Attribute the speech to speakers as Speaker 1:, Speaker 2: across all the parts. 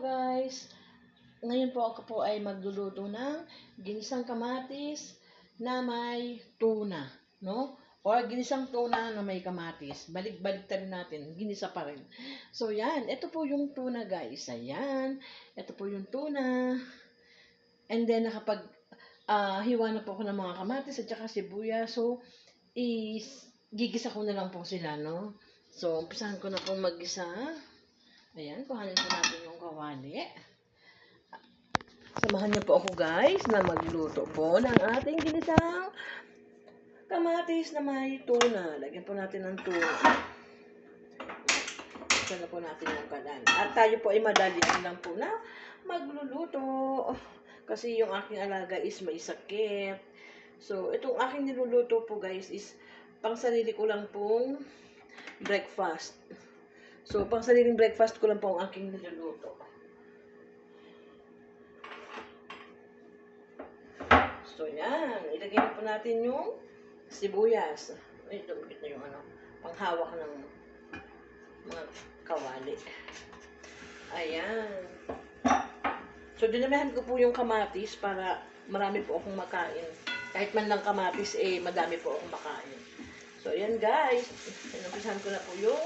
Speaker 1: guys! Ngayon po ako po ay magluluto ng ginisang kamatis na may tuna, no? Or ginisang tuna na may kamatis. Balik-balik rin natin, ginisa pa rin. So yan, ito po yung tuna guys. Ayan, ito po yung tuna. And then nakapag ah, hiwa na po ako ng mga kamatis at saka sibuyas. So, is gigisa ko na lang po sila, no? So, umpisahan ko na pong maggisa. Ayan, kuhanin po natin yung kawali. Samahan niyo po ako guys na magluto po ng ating ginisang kamatis na may tuna. Lagyan po natin ng tuna. Buksan na po natin yung kalan. At tayo po ay madali lang po na magluluto. Kasi yung aking alaga is may sakit. So, itong aking niluluto po guys is pang sarili ko lang pong breakfast. So, pang sariling breakfast ko lang po ang aking niluluto. So, yan. Ilagay na po natin yung sibuyas. Ay, dumikit na yung ano, panghawak ng mga kawali. Ayan. So, dinamihan ko po yung kamatis para marami po akong makain. Kahit man lang kamatis, eh, madami po akong makain. So, ayan guys. Inumpisahan ko na po yung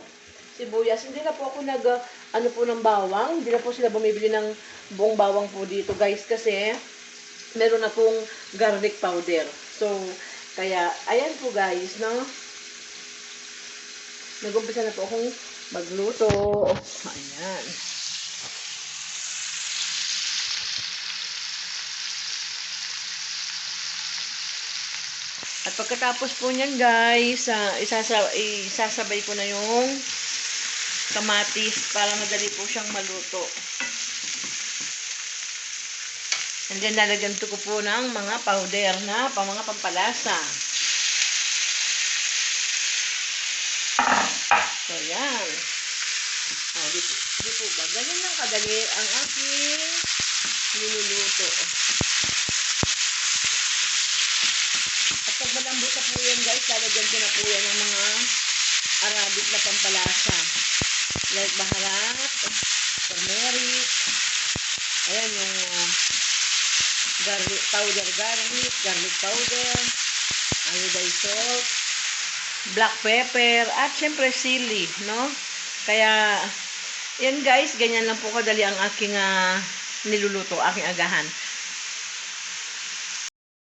Speaker 1: sibuyas. Hindi na po ako nag, uh, ano po ng bawang. Hindi na po sila bumibili ng buong bawang po dito guys. Kasi, meron na pong garlic powder. So, kaya, ayan po guys, no? Nag-umpisa na po akong magluto. Ayan. At pagkatapos po niyan guys, uh, isasa isasabay ko na yung kamatis para madali po siyang maluto. And then lalagyan ko po ng mga powder na pang mga pampalasa. So yan. Oh, di, di po ba? Ganyan lang kadali ang aking niluluto. At pag malambot na po yan guys, lalagyan ko na po yan ng mga Arabic na pampalasa. Like baharat, turmeric, ayan yung uh, garlic powder garlic, garlic powder, iodized salt, black pepper, at syempre sili, no? Kaya, yan guys, ganyan lang po kadali ang aking uh, niluluto, aking agahan.